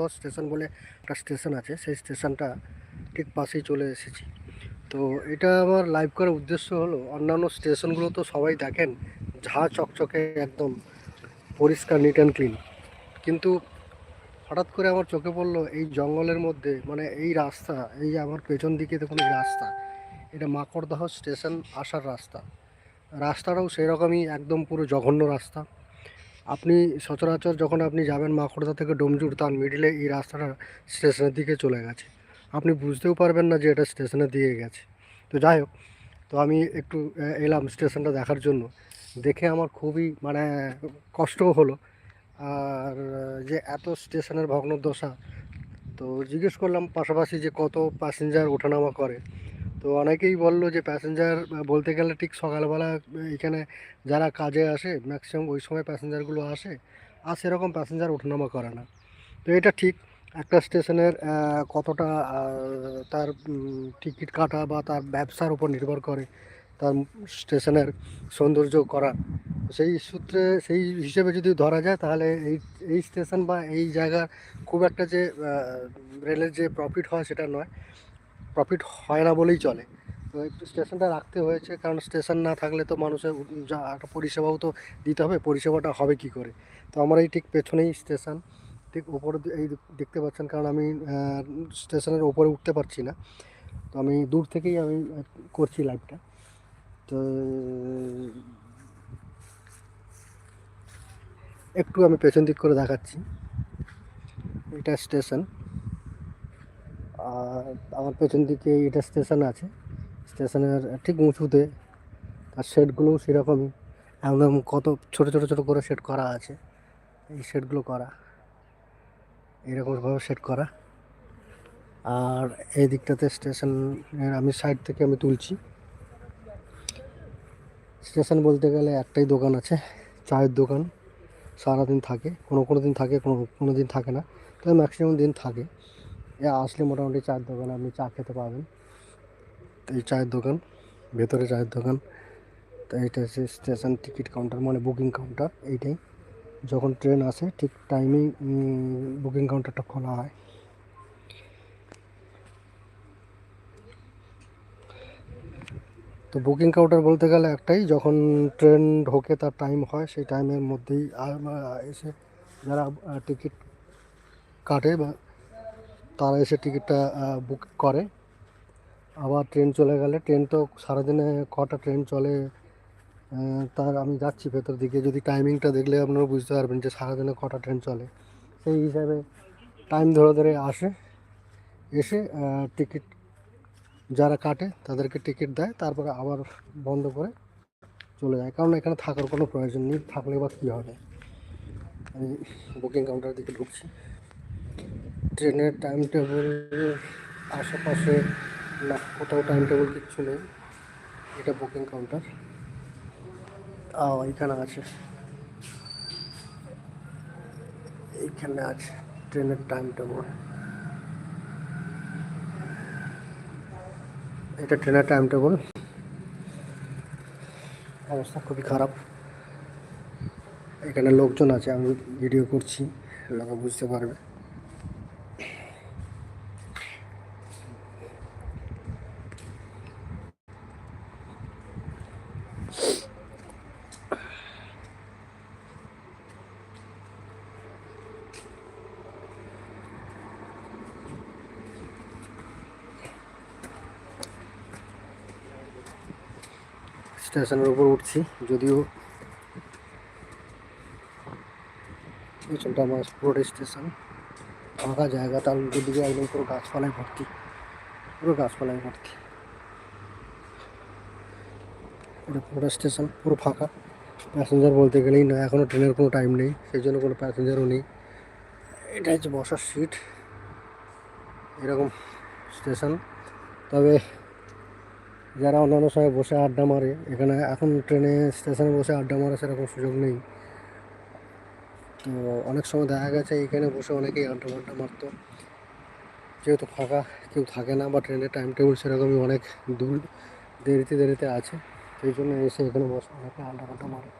দশ স্টেশন বলে একটা স্টেশন আছে, সেই স্টেশনটা ঠিক পাশেই চলে এসেছি। তো এটা আমার লাইভ করার উদ্দেশ্য হলো, অন্যান্য স্টেশনগুলো তো সবাই দেখেন, ঝা চকচকে একদম পরিষ্কার নিট অ্যান্ড ক্লিন কিন্তু হঠাৎ করে আমার চোখে পড়ল এই জঙ্গলের মধ্যে মানে এই রাস্তা, এই আমার পেছন দিকে দেখুন এই রাস্তা, এটা মাকড়দহ স্টেশন আসার রাস্তা। রাস্তাটাও সেরকমই একদম পুরো জঘন্য রাস্তা। আপনি সচরাচর যখন আপনি যাবেন মাকড়দা থেকে ডোমজুর তার মিডিলে এই রাস্তাটা স্টেশনের দিকে চলে গেছে। আপনি বুঝতেও পারবেন না যে এটা স্টেশনের দিকে গেছে। তো যাই হোক, তো আমি একটু এলাম স্টেশনটা দেখার জন্য। দেখে আমার খুবই মানে কষ্টও হলো। আর, যে এত স্টেশনের ভগ্নদশা, তো জিজ্ঞেস করলাম পাশাপাশি যে কত প্যাসেঞ্জার ওঠানামা করে। তো অনেকেই বলল যে প্যাসেঞ্জার বলতে গেলে ঠিক সকালবেলা এখানে যারা কাজে আসে ম্যাক্সিমাম ওই সময় প্যাসেঞ্জারগুলো আসে, আর সেরকম প্যাসেঞ্জার ওঠানামা করে না। তো এটা ঠিক, একটা স্টেশনের কতটা তার টিকিট কাটা বা তার ব্যবসার উপর নির্ভর করে তার স্টেশনের সৌন্দর্য করা। সেই সূত্রে, সেই হিসেবে যদি ধরা যায়, তাহলে এই এই স্টেশন বা এই জায়গা খুব একটা যে রেলের যে প্রফিট হয় সেটা নয়। প্রফিট হয় না বলেই চলে। তো একটু স্টেশনটা রাখতে হয়েছে, কারণ স্টেশন না থাকলে তো মানুষের যা, একটা পরিষেবাও তো দিতে হবে, পরিষেবাটা হবে কি করে? তো আমার এই ঠিক পেছনেই স্টেশন ঠিক ওপরে এই দেখতে পাচ্ছেন, কারণ আমি স্টেশনের ওপরে উঠতে পারছি না। তো আমি দূর থেকেই আমি করছি লাইভটা তো, একটু আমি পেছন দিক করে দেখাচ্ছি। এটা স্টেশন আমার পেছন দিকে এটা স্টেশন আছে। স্টেশনের ঠিক উঁচুতে তার শেডগুলোও সেরকমই। একদম কত ছোট ছোট ছোট করে সেট করা আছে। এই শেডগুলো করা। এরকমভাবে সেট করা। আর এই দিকটাতে স্টেশনের আমি সাইড থেকে আমি তুলছি। স্টেশন বলতে গেলে একটাই দোকান আছে, চায়ের দোকান। সারাদিন থাকে, কোনো কোনো দিন থাকে, কোনো কোনো দিন থাকে না। তবে ম্যাক্সিমাম দিন থাকে। আসলে মোটামুটি চায়ের দোকানে, আপনি চা খেতে পাবেন। এই চায়ের দোকান, ভেতরে চায়ের দোকান। তো এইটা হচ্ছে স্টেশন টিকিট কাউন্টার মানে বুকিং কাউন্টার, এইটাই। যখন ট্রেন আসে, ঠিক টাইমেই বুকিং কাউন্টারটা খোলা হয়। তো বুকিং কাউন্টার বলতে গেলে একটাই, যখন ট্রেন ঢোকে তার টাইম হয়, সেই টাইমের মধ্যেই এসে যারা টিকিট কাটে বা তারা এসে টিকিটটা বুক করে। আবার ট্রেন চলে গেলে, ট্রেন তো সারাদিনে কটা ট্রেন চলে তার আমি যাচ্ছি ভেতর দিকে। যদি টাইমিংটা দেখলে আপনারা বুঝতে পারবেন যে সারাদিনে কটা ট্রেন চলে। সেই হিসাবে টাইম ধরে ধরে আসে, এসে টিকিট যারা কাটে তাদেরকে টিকিট দেয়, তারপরে আবার বন্ধ করে চলে যায়। কারণ এখানে থাকার কোনো প্রয়োজন নেই, থাকলে বা কী হবে? আমি বুকিং কাউন্টারের দিকে ঢুকছি। ট্রেনের টাইম টেবিল আশেপাশে না, কোথাও টাইম টেবিল কিচ্ছু নেই। এটা বুকিং কাউন্টার এইখানে আছে। এইখানে আছে ট্রেনের টাইম টেবিল এটা ট্রেনের টাইম টেবিল অবস্থা খুবই খারাপ। এখানে লোকজন আছে, আমি ভিডিও করছি, লোকে বুঝতে পারবে। স্টেশনের উপর উঠছি, যদিও পেছনটা আমার পুরো স্টেশন। ফাঁকা জায়গা, তার উল্টো দিকে একদম পুরো গাছপালায় ভর্তি, পুরো গাছপালায় ভর্তি। এটা পুরো স্টেশন পুরো ফাঁকা। প্যাসেঞ্জার বলতে গেলেই না এখনও ট্রেনের কোনো টাইম নেই, সেই জন্য কোনো প্যাসেঞ্জারও নেই। এটা হচ্ছে বসার সিট। এরকম স্টেশন। তবে যারা অন্যান্য সময় বসে আড্ডা মারে, এখানে এখন ট্রেনে স্টেশনে বসে আড্ডা মারা সেরকম সুযোগ নেই। তো অনেক সময় দেখা গেছে এখানে বসে অনেকেই আড্ডা মাড্ডা মারতো। যেহেতু ফাঁকা, কেউ থাকে না বা ট্রেনের টাইম টেবিল সেরকমই অনেক দূর, দেরিতে দেরিতে আছে, সেই জন্য এসে এখানে বসে অনেকে আড্ডা মাড্ডা মারে।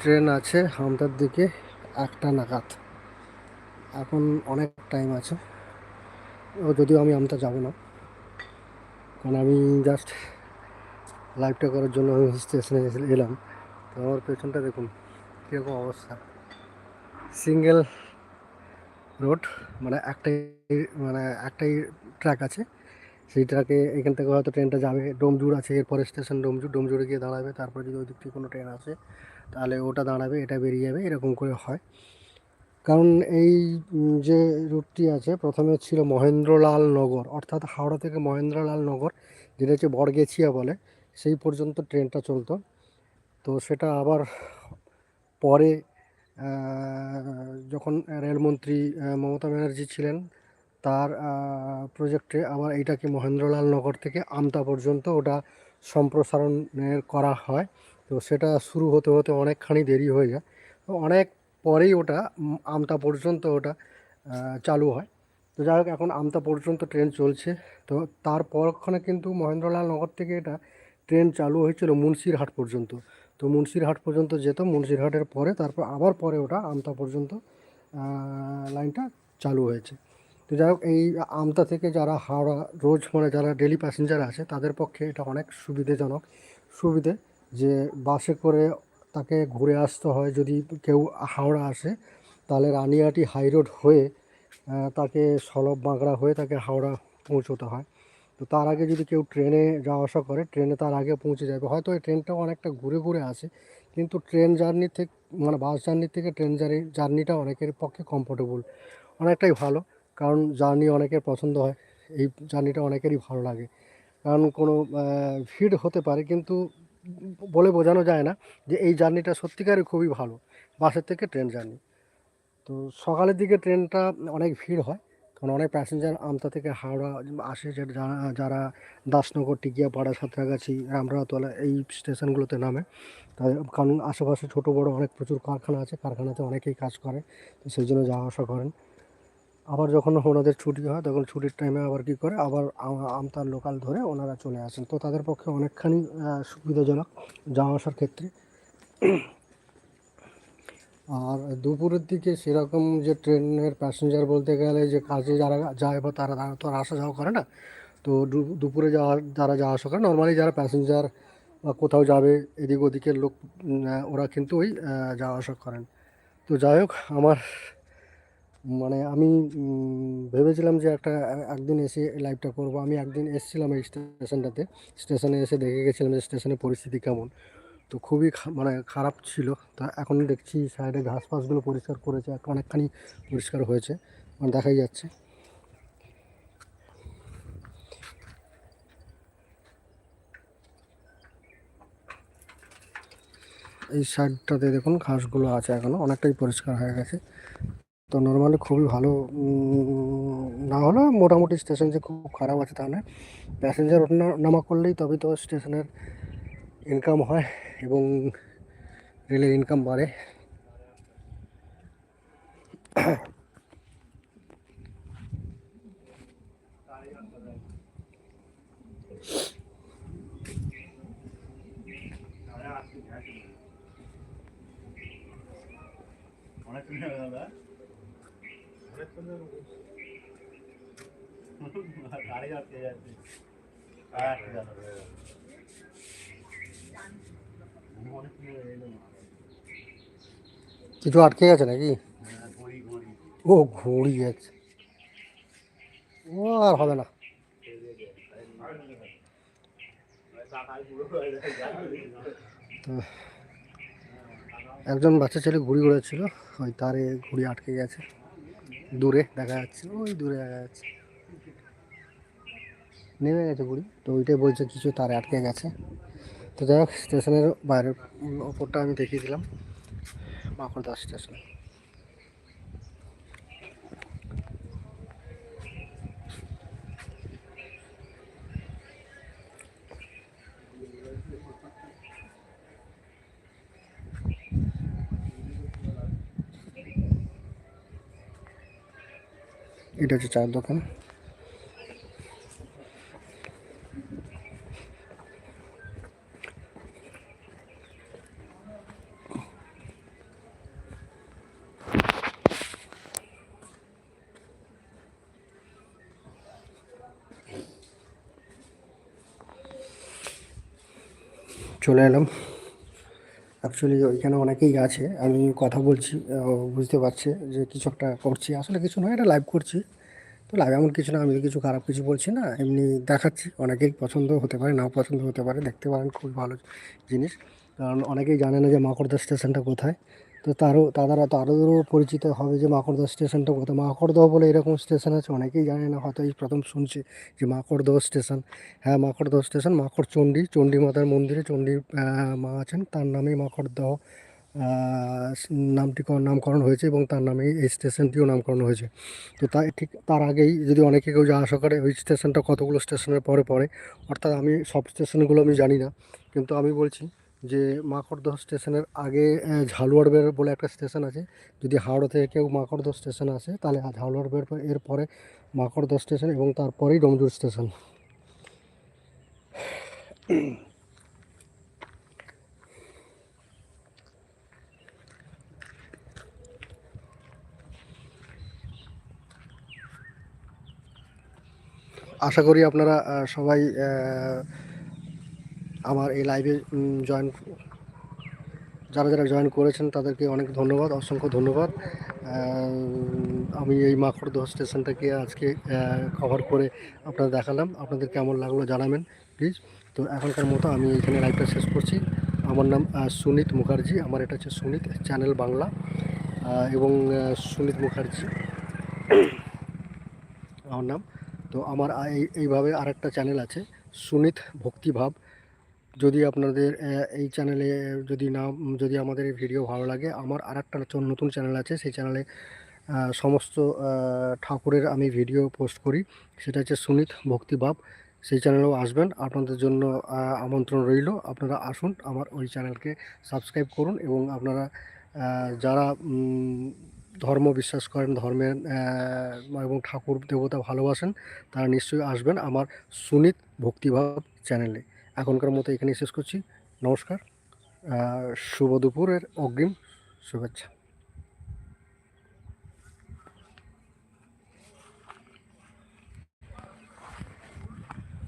ট্রেন আছে হামতার দিকে একটা নাগাদ। এখন অনেক টাইম আছে। ও যদিও আমি আমতা যাব না। কারণ আমি জাস্ট লাইভটা করার জন্য আমি স্টেশনে এলাম। তো আমার পেছনটা দেখুন, কীরকম অবস্থা। সিঙ্গেল রোড মানে একটাই মানে একটাই ট্র্যাক আছে। সেই ট্র্যাকে এখান থেকে হয়তো ট্রেনটা যাবে। ডোমজুর আছে, এরপরে স্টেশন ডোমজুর। ডোমজুরে গিয়ে দাঁড়াবে, তারপরে যদি ওই দিক থেকে কোনো ট্রেন আসে, তাহলে ওটা দাঁড়াবে, এটা বেরিয়ে যাবে, এরকম করে হয়। কারণ এই যে রুটটি আছে, প্রথমে ছিল মহেন্দ্রলাল নগর, অর্থাৎ হাওড়া থেকে মহেন্দ্রলাল নগর, যেটা হচ্ছে বড়গেছিয়া বলে, সেই পর্যন্ত ট্রেনটা চলতো। তো সেটা আবার পরে যখন রেলমন্ত্রী মমতা ব্যানার্জি ছিলেন তার প্রজেক্টে আবার এইটাকে মহেন্দ্রলাল নগর থেকে আমতা পর্যন্ত ওটা সম্প্রসারণের করা হয়। তো সেটা শুরু হতে হতে অনেকখানি দেরি হয়ে যায়। তো অনেক পরেই ওটা আমতা পর্যন্ত ওটা চালু হয়। তো যাই হোক, এখন আমতা পর্যন্ত ট্রেন চলছে। তো তার পরক্ষণে কিন্তু মহেন্দ্রলাল নগর থেকে এটা ট্রেন চালু হয়েছিল মুন্সিরহাট পর্যন্ত। তো মুন্সিরহাট পর্যন্ত যেত, মুন্সিরহাটের পরে, তারপর আবার পরে ওটা আমতা পর্যন্ত লাইনটা চালু হয়েছে। তো যাই হোক, এই আমতা থেকে যারা হাওড়া রোজ মানে যারা ডেলি প্যাসেঞ্জার আছে তাদের পক্ষে এটা অনেক সুবিধাজনক। সুবিধে যে বাসে করে তাকে ঘুরে আসতে হয়, যদি কেউ হাওড়া আসে, তাহলে রানিয়াটি হাই রোড হয়ে তাকে সলভ বাঁকড়া হয়ে তাকে হাওড়া পৌঁছতে হয়। তো তার আগে যদি কেউ ট্রেনে যাওয়া আসা করে, ট্রেনে তার আগে পৌঁছে যাবে হয়তো এই ট্রেনটাও অনেকটা ঘুরে ঘুরে আসে, কিন্তু ট্রেন জার্নি থেকে মানে বাস জার্নি থেকে ট্রেন জার্নি, জার্নিটা অনেকের পক্ষে কমফোর্টেবল অনেকটাই ভালো। কারণ জার্নি অনেকের পছন্দ হয়, এই জার্নিটা অনেকেরই ভালো লাগে। কারণ কোনো ভিড় হতে পারে কিন্তু বলে বোঝানো যায় না যে এই জার্নিটা সত্যিকারই খুবই ভালো, বাসের থেকে ট্রেন জার্নি তো সকালের দিকে ট্রেনটা অনেক ভিড় হয়, কারণ অনেক প্যাসেঞ্জার আমতা থেকে হাওড়া আসে যারা যারা দাসনগর, টিকিয়াপাড়া, সাঁতরাগাছি রামরাতলা এই স্টেশনগুলোতে নামে। তাদের কারণ আশেপাশে ছোটো বড়ো অনেক প্রচুর কারখানা আছে, কারখানাতে অনেকেই কাজ করে, তো সেই জন্য যাওয়া আসা করেন। আবার যখন ওনাদের ছুটি হয়, তখন ছুটির টাইমে আবার কী করে? আবার আমতার লোকাল ধরে ওনারা চলে আসেন। তো তাদের পক্ষে অনেকখানি সুবিধাজনক যাওয়া আসার ক্ষেত্রে। আর দুপুরের দিকে সেরকম যে ট্রেনের প্যাসেঞ্জার বলতে গেলে যে কাজে যারা যায় বা তারা তারা তো আর আসা যাওয়া করে না। তো দুপুরে যাওয়া, যারা যাওয়া আসা করে নর্মালি যারা প্যাসেঞ্জার বা কোথাও যাবে এদিক ওদিকের লোক ওরা কিন্তু ওই যাওয়া আসা করেন। তো যাই হোক, আমার মানে আমি ভেবেছিলাম যে একটা একদিন এসে লাইভটা করব। আমি একদিন এসেছিলাম এই স্টেশনটাতে স্টেশনে এসে দেখে গেছিলাম যে স্টেশনের পরিস্থিতি কেমন। তো খুবই মানে খারাপ ছিল। তা এখন দেখছি সাইডে ঘাস ফাসগুলো পরিষ্কার করেছে অনেকখানি পরিষ্কার হয়েছে। মানে দেখাই যাচ্ছে। এই সাইডটাতে দেখুন, ঘাসগুলো আছে এখনও অনেকটাই পরিষ্কার হয়ে গেছে। তো নর্মালি খুবই ভালো না হলে মোটামুটি স্টেশন যে খুব খারাপ আছে তা নয়। প্যাসেঞ্জার ওঠা নামা করলেই তবে তো স্টেশনের ইনকাম হয় এবং রেলের ইনকাম বাড়ে। গাড়ি আটকে যাচ্ছে আটকে গেল কিছু আটকে গেছে নাকি? ঘড়ি ঘড়ি। ও ঘুড়ি গেছে। ও আর হবে না। একজন বাচ্চা ছেলে ঘুড়ি ঘুরেছিল ওই তারে ঘুড়ি আটকে গেছে। দূরে দেখা যাচ্ছে ওই দূরে দেখা যাচ্ছে। নেমে গেছে ঘুড়ি তো ওইটাই বলছে কিছু তার আটকে গেছে। তো যাই হোক, স্টেশনের বাইরের ওপরটা আমি দেখিয়ে দিলাম। মাকড়দা স্টেশন। এটা হচ্ছে চায়ের দোকান। চলে এলাম। অ্যাকচুয়ালি ওইখানে অনেকেই আছে, আমি কথা বলছি বুঝতে পারছে যে কিছু একটা করছি। আসলে কিছু নয়, এটা লাইভ করছি। তো লাইভ এমন কিছু না আমি কিছু খারাপ কিছু বলছি না, এমনি দেখাচ্ছি। অনেকেই পছন্দ হতে পারে, নাও পছন্দ হতে পারে, দেখতে পারেন, খুব ভালো জিনিস। কারণ অনেকেই জানে না যে মাকড়দা স্টেশনটা কোথায়। তো তারও, তারা তো আরও পরিচিত হবে যে মাকড়দহ স্টেশনটা কোথায়। মাকড়দহ বলে এরকম স্টেশন আছে, অনেকেই জানে না, হয়তো এই প্রথম শুনছে যে মাকড়দহ স্টেশন। হ্যাঁ মাকড়দহ স্টেশন মাকড় চণ্ডী চণ্ডী মাতার মন্দিরে চণ্ডী মা আছেন, তার নামেই মাকড়দহ নামটি নামকরণ হয়েছে এবং তার নামেই এই স্টেশনটিও নামকরণ হয়েছে। তো তাই ঠিক তার আগেই যদি অনেকে কেউ যা আশা করে, ওই স্টেশনটা কতগুলো স্টেশনের পরে পরে অর্থাৎ আমি সব স্টেশনগুলো আমি জানি না, কিন্তু আমি বলছি যে মাকড়দহ স্টেশনের আগে ঝালুয়ার বের বলে একটা স্টেশন আছে। যদি হাওড়া থেকে কেউ মাকড়দহ স্টেশন আসে, তাহলে ঝালুয়ার বের এর পরে মাকড়দহ স্টেশন এবং তারপরেই ডমজুর স্টেশন। আশা করি আপনারা সবাই আমার এই লাইভে জয়েন যারা যারা জয়েন করেছেন, তাদেরকে অনেক ধন্যবাদ, অসংখ্য ধন্যবাদ। আমি এই মাকড়দহ স্টেশনটাকে আজকে কভার করে আপনাদের দেখালাম। আপনাদের কেমন লাগল জানাবেন প্লিজ তো এখনকার মতো আমি এখানে লাইভটা শেষ করছি। আমার নাম সুনীত মুখার্জি। আমার এটা হচ্ছে সুনীত চ্যানেল বাংলা। এবং সুনীত মুখার্জি। আমার নাম। তো আমার এইভাবে আরেকটা চ্যানেল আছে, সুনীত ভক্তিভাব যদি আপনাদের এই চ্যানেলে যদি না, যদি আমাদের এই ভিডিও ভালো লাগে, আমার আর একটা নতুন চ্যানেল আছে, সেই চ্যানেলে সমস্ত ঠাকুরের আমি ভিডিও পোস্ট করি। সেটা হচ্ছে সুনীত ভক্তিভাব সেই চ্যানেলেও আসবেন। আপনাদের জন্য আমন্ত্রণ রইল। আপনারা আসুন, আমার ওই চ্যানেলকে সাবস্ক্রাইব করুন এবং আপনারা যারা ধর্ম বিশ্বাস করেন, ধর্মের এবং ঠাকুর দেবতা ভালোবাসেন, তারা নিশ্চয়ই আসবেন আমার সুনীত ভক্তিভাব চ্যানেলে এখনকার মতো এখানে শেষ করছি। নমস্কার শুভ দুপুরের অগ্রিম শুভেচ্ছা।